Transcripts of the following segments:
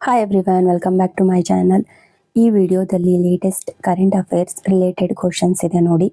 Hi everyone welcome back to my channel ಈ ವಿಡಿಯೋದಲ್ಲಿ latest current affairs related questions ಇದೆ ನೋಡಿ.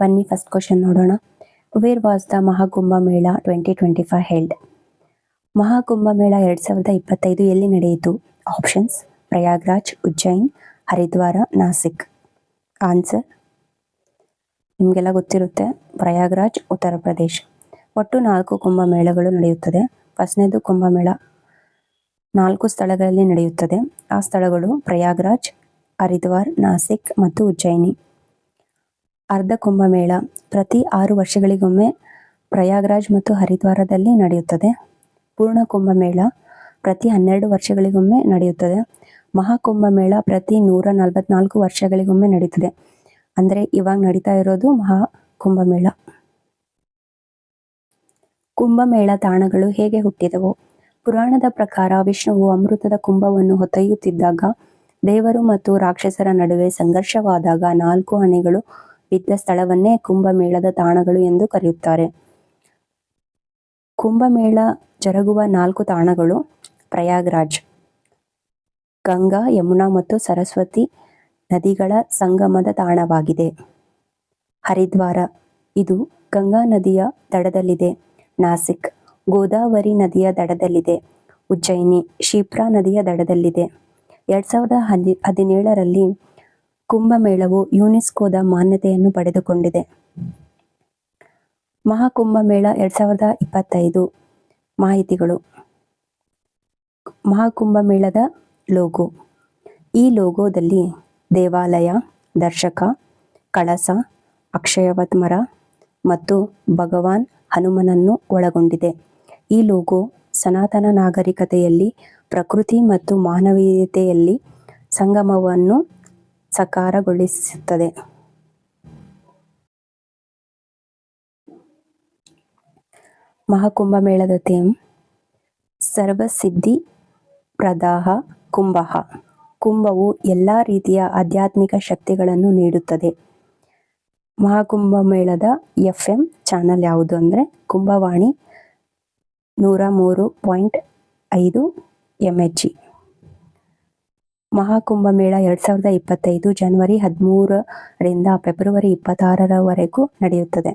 ಬನ್ನಿ ಫಸ್ಟ್ ಕ್ವಶನ್ ನೋಡೋಣ. Where was the Mahakumbh Mela twenty twenty five held Mahakumbh Mela ಎರಡು ಸಾವಿರದ ಇಪ್ಪತ್ತೈದು ಎಲ್ಲಿ ನಡೆಯಿತು? ಆಪ್ಷನ್ಸ್ ಪ್ರಯಾಗ್ರಾಜ್ ಉಜ್ಜೈನ್ ಹರಿದ್ವಾರ ನಾಸಿಕ್ ಆನ್ಸರ್ ನಿಮಗೆಲ್ಲ ಗೊತ್ತಿರುತ್ತೆ. ಪ್ರಯಾಗ್ರಾಜ್ ಉತ್ತರ ಪ್ರದೇಶ ಒಟ್ಟು ನಾಲ್ಕು ಕುಂಭಮೇಳಗಳು ನಡೆಯುತ್ತದೆ. ಫಸ್ಟ್ನೇದು ಕುಂಭಮೇಳ ನಾಲ್ಕು ಸ್ಥಳಗಳಲ್ಲಿ ನಡೆಯುತ್ತದೆ. ಆ ಸ್ಥಳಗಳು ಪ್ರಯಾಗ್ರಾಜ್, ಹರಿದ್ವಾರ್, ನಾಸಿಕ್ ಮತ್ತು ಉಜ್ಜಯಿನಿ. ಅರ್ಧ ಕುಂಭಮೇಳ. ಪ್ರತಿ ಆರು ವರ್ಷಗಳಿಗೊಮ್ಮೆ ಪ್ರಯಾಗ್ರಾಜ್ ಮತ್ತು ಹರಿದ್ವಾರದಲ್ಲಿ ನಡೆಯುತ್ತದೆ. ಪೂರ್ಣ ಕುಂಭಮೇಳ ಪ್ರತಿ ಹನ್ನೆರಡು ವರ್ಷಗಳಿಗೊಮ್ಮೆ ನಡೆಯುತ್ತದೆ. ಮಹಾಕುಂಭಮೇಳ ಪ್ರತಿ ನೂರ ನಲವತ್ನಾಲ್ಕು ವರ್ಷಗಳಿಗೊಮ್ಮೆ ನಡೆಯುತ್ತದೆ ಅಂದರೆ ಇವಾಗ ನಡೀತಾ ಇರೋದು ಮಹಾ ಕುಂಭಮೇಳ ಕುಂಭಮೇಳ ತಾಣಗಳು ಹೇಗೆ ಹುಟ್ಟಿದವು? ಪುರಾಣದ ಪ್ರಕಾರ ವಿಷ್ಣುವು ಅಮೃತದ ಕುಂಭವನ್ನು ಹೊತ್ತೊಯ್ಯುತ್ತಿದ್ದಾಗ ದೇವರು ಮತ್ತು ರಾಕ್ಷಸರ ನಡುವೆ ಸಂಘರ್ಷವಾದಾಗ ನಾಲ್ಕು ಹಣೆಗಳು ಬಿದ್ದ ಸ್ಥಳವನ್ನೇ ಕುಂಭಮೇಳದ ತಾಣಗಳು ಎಂದು ಕರೆಯುತ್ತಾರೆ. ಕುಂಭಮೇಳ ಜರುಗುವ ನಾಲ್ಕು ತಾಣಗಳು ಪ್ರಯಾಗ್ರಾಜ್, ಗಂಗಾ, ಯಮುನಾ ಮತ್ತು ಸರಸ್ವತಿ ನದಿಗಳ ಸಂಗಮದ ತಾಣವಾಗಿದೆ. ಹರಿದ್ವಾರ, ಇದು ಗಂಗಾ ನದಿಯ ದಡದಲ್ಲಿದೆ ನಾಸಿಕ್ ಗೋದಾವರಿ ನದಿಯ ದಡದಲ್ಲಿದೆ. ಉಜ್ಜಯಿನಿ ಶಿಪ್ರಾ ನದಿಯ ದಡದಲ್ಲಿದೆ. ಎರಡ್ ಸಾವಿರದ ಹದಿ, ಹದಿನೇಳರಲ್ಲಿ ಕುಂಭಮೇಳವು ಯುನೆಸ್ಕೋದ ಮಾನ್ಯತೆಯನ್ನು ಪಡೆದುಕೊಂಡಿದೆ. ಮಹಾಕುಂಭಮೇಳ ಎರಡ್ ಸಾವಿರದ ಇಪ್ಪತ್ತೈದು. ಮಾಹಿತಿಗಳು. ಮಹಾಕುಂಭಮೇಳದ ಲೋಗೋ. ಈ ಲೋಗೋದಲ್ಲಿ ದೇವಾಲಯ, ದರ್ಶಕ, ಕಳಸ, ಅಕ್ಷಯವತ್ಮರ ಮತ್ತು ಭಗವಾನ್ ಹನುಮನನ್ನು ಒಳಗೊಂಡಿದೆ. ಈ ಲೋಗೋ ಸನಾತನ ನಾಗರಿಕತೆಯಲ್ಲಿ, ಪ್ರಕೃತಿ ಮತ್ತು ಮಾನವೀಯತೆಯಲ್ಲಿ ಸಂಗಮವನ್ನು ಸಕಾರಗೊಳಿಸುತ್ತದೆ. ಮಹಾಕುಂಭಮೇಳದ ಥೀಮ್, ಸರ್ವಸಿದ್ಧಿ ಪ್ರದಾಹ ಕುಂಭ. ಕುಂಭವು ಎಲ್ಲ ರೀತಿಯ ಆಧ್ಯಾತ್ಮಿಕ ಶಕ್ತಿಗಳನ್ನು ನೀಡುತ್ತದೆ. ಮಹಾಕುಂಭಮೇಳದ ಎಫ್ ಎಂ ಚಾನಲ್ ಯಾವುದು ಅಂದರೆ ಕುಂಭವಾಣಿ ನೂರ ಮೂರು ಪಾಯಿಂಟ್ ಐದು ಎಂ ಎಚ್ ಜಿ ಮಹಾಕುಂಭಮೇಳ ಎರಡು ಸಾವಿರದ ಇಪ್ಪತ್ತೈದು ಜನವರಿ ಹದಿಮೂರರಿಂದ ಫೆಬ್ರವರಿ ಇಪ್ಪತ್ತಾರರವರೆಗೂ ನಡೆಯುತ್ತದೆ.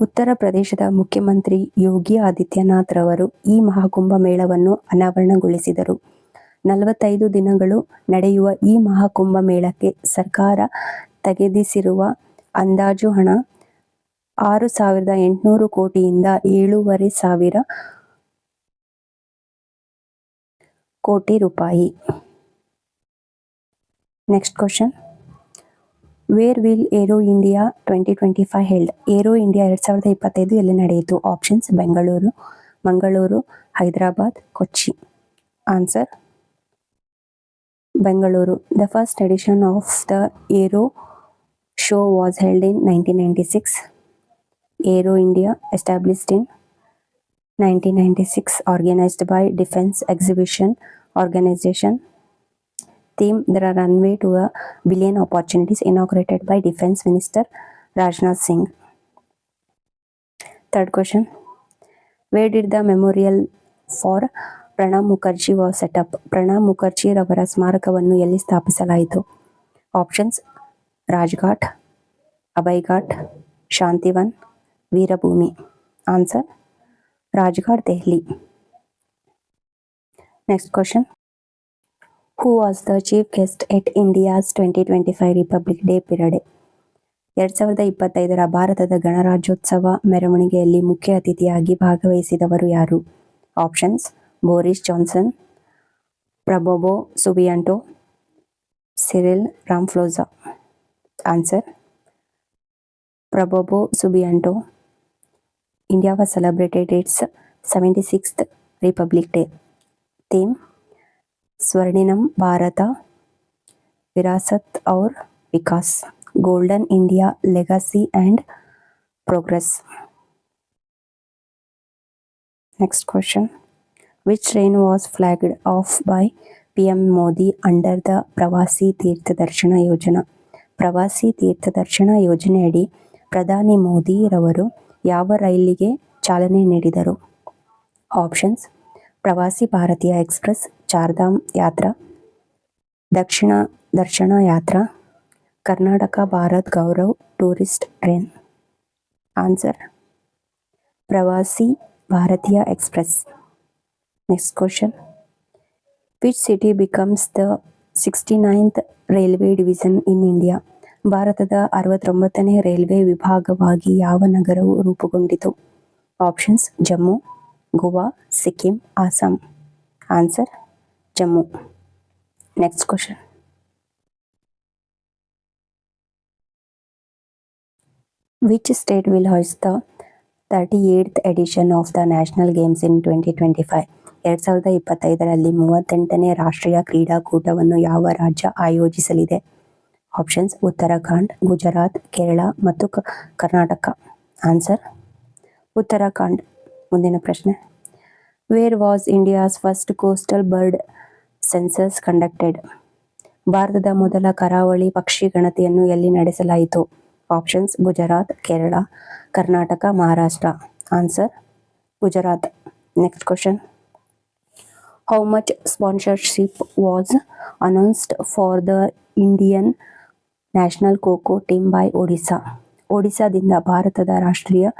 ಉತ್ತರ ಪ್ರದೇಶದ ಮುಖ್ಯಮಂತ್ರಿ ಯೋಗಿ ಆದಿತ್ಯನಾಥ್ ರವರು ಈ ಮಹಾಕುಂಭ ಮೇಳವನ್ನು ಅನಾವರಣಗೊಳಿಸಿದರು. ನಲವತ್ತೈದು ದಿನಗಳು ನಡೆಯುವ ಈ ಮಹಾಕುಂಭ ಮೇಳಕ್ಕೆ ಸರ್ಕಾರ ತೆಗೆದಿಸಿರುವ ಅಂದಾಜು ಹಣ ಆರು ಸಾವಿರದ ಎಂಟುನೂರು ಕೋಟಿಯಿಂದ ಏಳೂವರೆ ಸಾವಿರ ಕೋಟಿ ರೂಪಾಯಿ. Next question where will aero India twenty twenty five held aero India ಎರಡು ಸಾವಿರದ ಇಪ್ಪತ್ತೈದು ಎಲ್ಲಿ ನಡೆಯಿತು? Options Bengaluru Mangaluru Hyderabad Kochi answer Bengaluru the first edition of the aero show was held in nineteen ninety six aero India, established in 1996 organized by defense exhibition organization theme there are runway to a billion opportunities inaugurated by defense minister rajnath singh third question where did the memorial for Pranab Mukherjee was set up Pranab Mukherjee ರವರ ಸ್ಮಾರಕವನ್ನು ಎಲ್ಲಿ ಸ್ಥಾಪಿಸಲಾಯಿತು options Rajghat Abhayghat Shantivan Veerbhumi. Answer Rajghat Delhi next question who was the chief guest at India's twenty twenty five republic day parade ಎರಡು ಸಾವಿರದ ಇಪ್ಪತ್ತೈದರ ಭಾರತದ ಗಣರಾಜ್ಯೋತ್ಸವ ಮೆರವಣಿಗೆಯಲ್ಲಿ ಮುಖ್ಯ ಅತಿಥಿಯಾಗಿ ಭಾಗವಹಿಸಿದವರು ಯಾರು? Options Boris Johnson Prabowo Subianto Cyril Ramaphosa answer Prabowo Subianto India was celebrated its 76th Republic Day. Theme Swarninam Bharata Virasat Aur Vikas Golden India Legacy and Progress. Next question Which train was flagged off by PM Modi under the Pravasi Tirtha Darshana Yojana? ಪ್ರವಾಸಿ ತೀರ್ಥದರ್ಶನ ಯೋಜನೆಯಡಿ ಪ್ರಧಾನಿ ಮೋದಿ ರವರು ಯಾವ ರೈಲಿಗೆ ಚಾಲನೆ ನೀಡಿದರು options ಪ್ರವಾಸಿ Bharatiya express, Chardham Yatra, Dakshin Darshan Yatra, Karnataka Bharat Gaurav tourist train answer Pravasi Bharatiya express. Next question. Which city becomes the 69th railway division in India? ಭಾರತದ ಅರವತ್ತೊಂಬತ್ತನೇ ರೈಲ್ವೆ ವಿಭಾಗವಾಗಿ ಯಾವ ನಗರವು ರೂಪುಗೊಂಡಿತು? Options Jammu, Goa, Sikkim, Assam answer Jammu. Next question. Which the thirty host the 38th edition of the National Games in 2025? ಎರಡ್ ಸಾವಿರದ ಇಪ್ಪತ್ತೈದರಲ್ಲಿ ಮೂವತ್ತೆಂಟನೇ ರಾಷ್ಟ್ರೀಯ ಕ್ರೀಡಾಕೂಟವನ್ನು ಯಾವ ರಾಜ್ಯ ಆಯೋಜಿಸಲಿದೆ? ಆಪ್ಷನ್ಸ್ ಉತ್ತರಾಖಂಡ್, ಗುಜರಾತ್, ಕೇರಳ ಮತ್ತು ಕರ್ನಾಟಕ. ಆನ್ಸರ್ ಉತ್ತರಾಖಂಡ್. ಮುಂದಿನ ಪ್ರಶ್ನೆ. Where was India's first coastal bird census conducted? ಭಾರತದ ಮೊದಲ ಕರಾವಳಿ ಪಕ್ಷಿ ಗಣತಿಯನ್ನು ಎಲ್ಲಿ ನಡೆಸಲಾಯಿತು? Options Gujarat, Kerala, Karnataka, Maharashtra. Answer Gujarat. Next question. How much sponsorship was announced for the Indian national kho-kho team by Odisha Odisha? ಒಡಿಶಾದಿಂದ ಭಾರತದ ರಾಷ್ಟ್ರೀಯ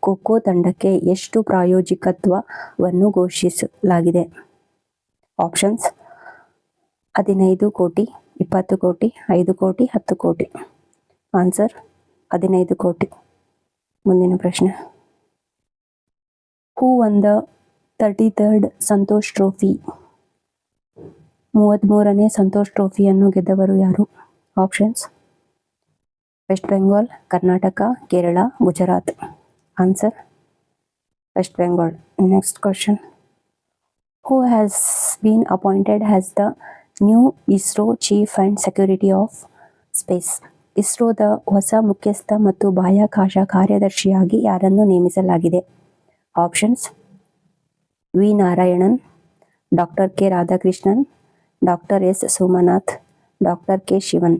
ಖೋ-ಖೋ ತಂಡಕ್ಕೆ ಎಷ್ಟು ಪ್ರಾಯೋಜಕತ್ವವನ್ನು ಘೋಷಿಸಲಾಗಿದೆ? ಆಪ್ಷನ್ಸ್ ಹದಿನೈದು ಕೋಟಿ, ಇಪ್ಪತ್ತು ಕೋಟಿ, ಐದು ಕೋಟಿ, ಹತ್ತು ಕೋಟಿ. ಆನ್ಸರ್ ಹದಿನೈದು ಕೋಟಿ. ಮುಂದಿನ ಪ್ರಶ್ನೆ. Who won the thirty third Santosh trophy? ಮೂವತ್ತ್ಮೂರನೇ Santosh ಟ್ರೋಫಿಯನ್ನು ಗೆದ್ದವರು ಯಾರು? Options West Bengal, Karnataka, Kerala, Gujarat. Answer West Bengal. Next question. Who has been appointed has the new ISRO chief and security of space? ಇಸ್ರೋದ ಹೊಸ ಮುಖ್ಯಸ್ಥ ಮತ್ತು ಬಾಹ್ಯಾಕಾಶ ಕಾರ್ಯದರ್ಶಿಯಾಗಿ ಯಾರನ್ನು ನೇಮಿಸಲಾಗಿದೆ? Options V Narayanan, doctor K Radhakrishnan, doctor S Somanath, doctor K Sivan.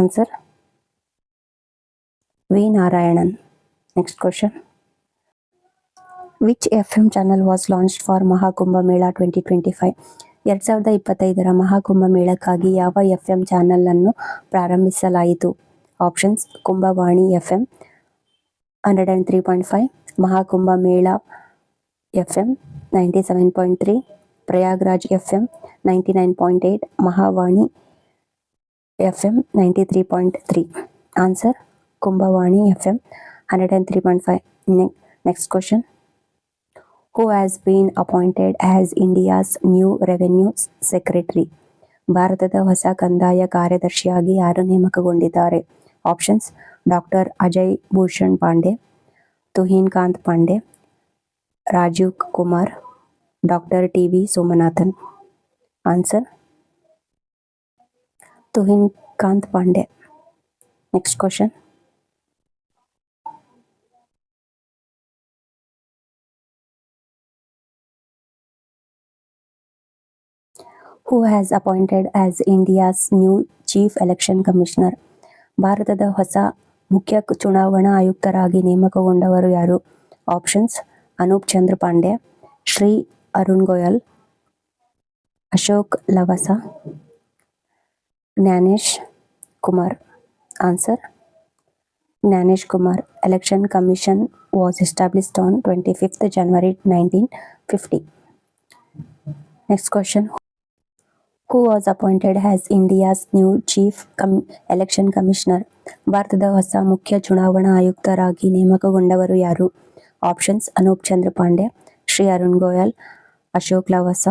Answer V Narayanan. Next question. Which FM channel was launched for Mahakumbh Mela twenty twenty five? ಎರಡ್ ಸಾವಿರದ ಇಪ್ಪತ್ತೈದರ ಮಹಾಕುಂಭ ಮೇಳಕ್ಕಾಗಿ ಯಾವ ಎಫ್ಎಂ ಚಾನಲ್ ಅನ್ನು ಪ್ರಾರಂಭಿಸಲಾಯಿತು? Options Kumbhvani FM hundred and three point five, Mahakumbh Mela FM ninety seven point three, Prayagraj FM ninety nine point eight Mahavani FM ninety three point three. Answer Kumbhvani FM hundred and three point five. Next question. Who has been appointed as India's new revenue secretary? ಭಾರತದ ಹೊಸ ಕಂದಾಯ ಕಾರ್ಯದರ್ಶಿಯಾಗಿ ಯಾರು ನೇಮಕಗೊಂಡಿದ್ದಾರೆ? Options doctor Ajay Bhushan Pandey, Tuhin Kant Pandey, Rajiv Kumar, doctor T V Somanathan. Answer Tuhin Kant Pandey. Next question. Who has appointed as India's new chief election commissioner? ಭಾರತದ ಹೊಸ ಮುಖ್ಯ ಚುನಾವಣಾ ಆಯುಕ್ತರಾಗಿ ನೇಮಕಗೊಂಡವರು ಯಾರು? Options Anup Chandra Pandey, Shri Arun Goel, Ashok Lavasa, Gyanesh Kumar. Answer Gyanesh Kumar. Election commission was established on 25th January 1950. Next question. Who was appointed as India's new Chief Com- Election Commissioner? ಭಾರತದ ಹೊಸ ಮುಖ್ಯ ಚುನಾವಣಾ ಆಯುಕ್ತರಾಗಿ ನೇಮಕಗೊಂಡವರು ಯಾರು? Options Anup Chandra Pandey, Shri Arun Goyal, Ashok Lavasa,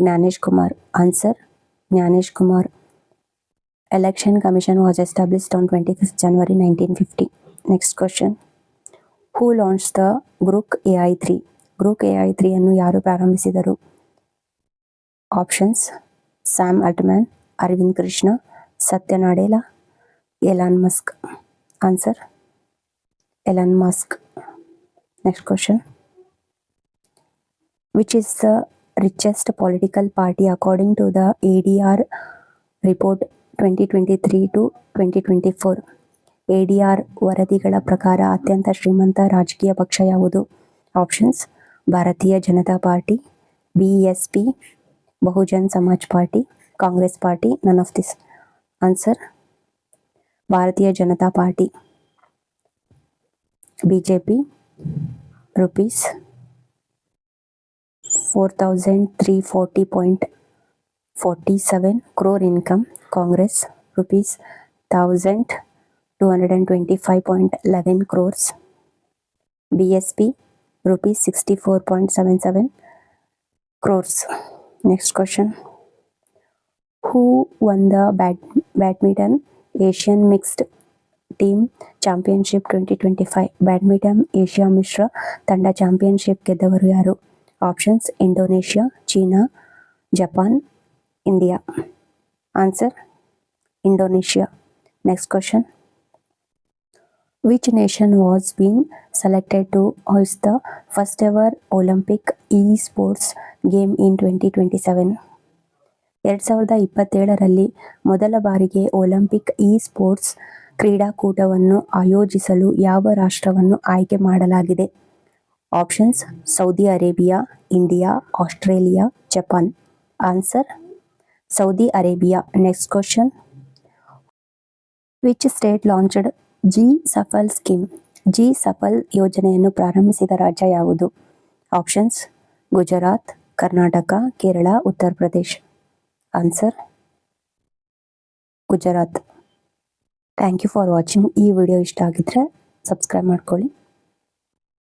Gyanesh Kumar. Answer Gyanesh Kumar. Election Commission was established on 25th January 1950. Next question. The Grok AI three? Grok AI three ಅನ್ನು ಯಾರು ಪ್ರಾರಂಭಿಸಿದರು? Options Sam Altman, Arvind Krishna, Satya Nadella, Elon Musk. Answer Elon Musk. Next question. Which is the richest political party according to the ADR report twenty twenty three to twenty twenty four? ADR ವರದಿಗಳ ಪ್ರಕಾರ ಅತ್ಯಂತ ಶ್ರೀಮಂತ ರಾಜಕೀಯ ಪಕ್ಷ ಯಾವುದು? Options Bharatiya Janata party B S P Bahujan Samaj party, Congress party none of this answer Bharatiya Janata party B J P rupees four thousand three forty point forty seven crore income Congress rupees thousand two hundred and twenty five point eleven crores B S P rupees sixty four point seven seven crores. Next question. Who won the bad- badminton Asian mixed team championship 2025? Badminton Asia ಮಿಶ್ರ ತಂಡ championship ಗೆದ್ದವರು ಯಾರು options Indonesia China Japan India answer Indonesia next question which nation was to selected to host the first ever Olympic e-sports game in 2027? ಎರಡು ಸಾವಿರದ ಇಪ್ಪತ್ತೇಳರಲ್ಲಿ ಮೊದಲ ಬಾರಿಗೆ Olympic E sports ಕ್ರೀಡಾಕೂಟವನ್ನು ಆಯೋಜಿಸಲು ಯಾವ ರಾಷ್ಟ್ರವನ್ನು ಆಯ್ಕೆ ಮಾಡಲಾಗಿದೆ? Options Saudi Arabia India Australia Japan answer Saudi Arabia next question which state launched G Safal scheme G Safal ಯೋಜನೆಯನ್ನು ಪ್ರಾರಂಭಿಸಿದ ರಾಜ್ಯ ಯಾವುದು? Options Gujarat Karnataka Kerala Uttar Pradesh answer Gujarat thank you for watching ಈ video ಇಷ್ಟ ಆಗಿದ್ರೆ subscribe ಮಾಡ್ಕೊಳ್ಳಿ.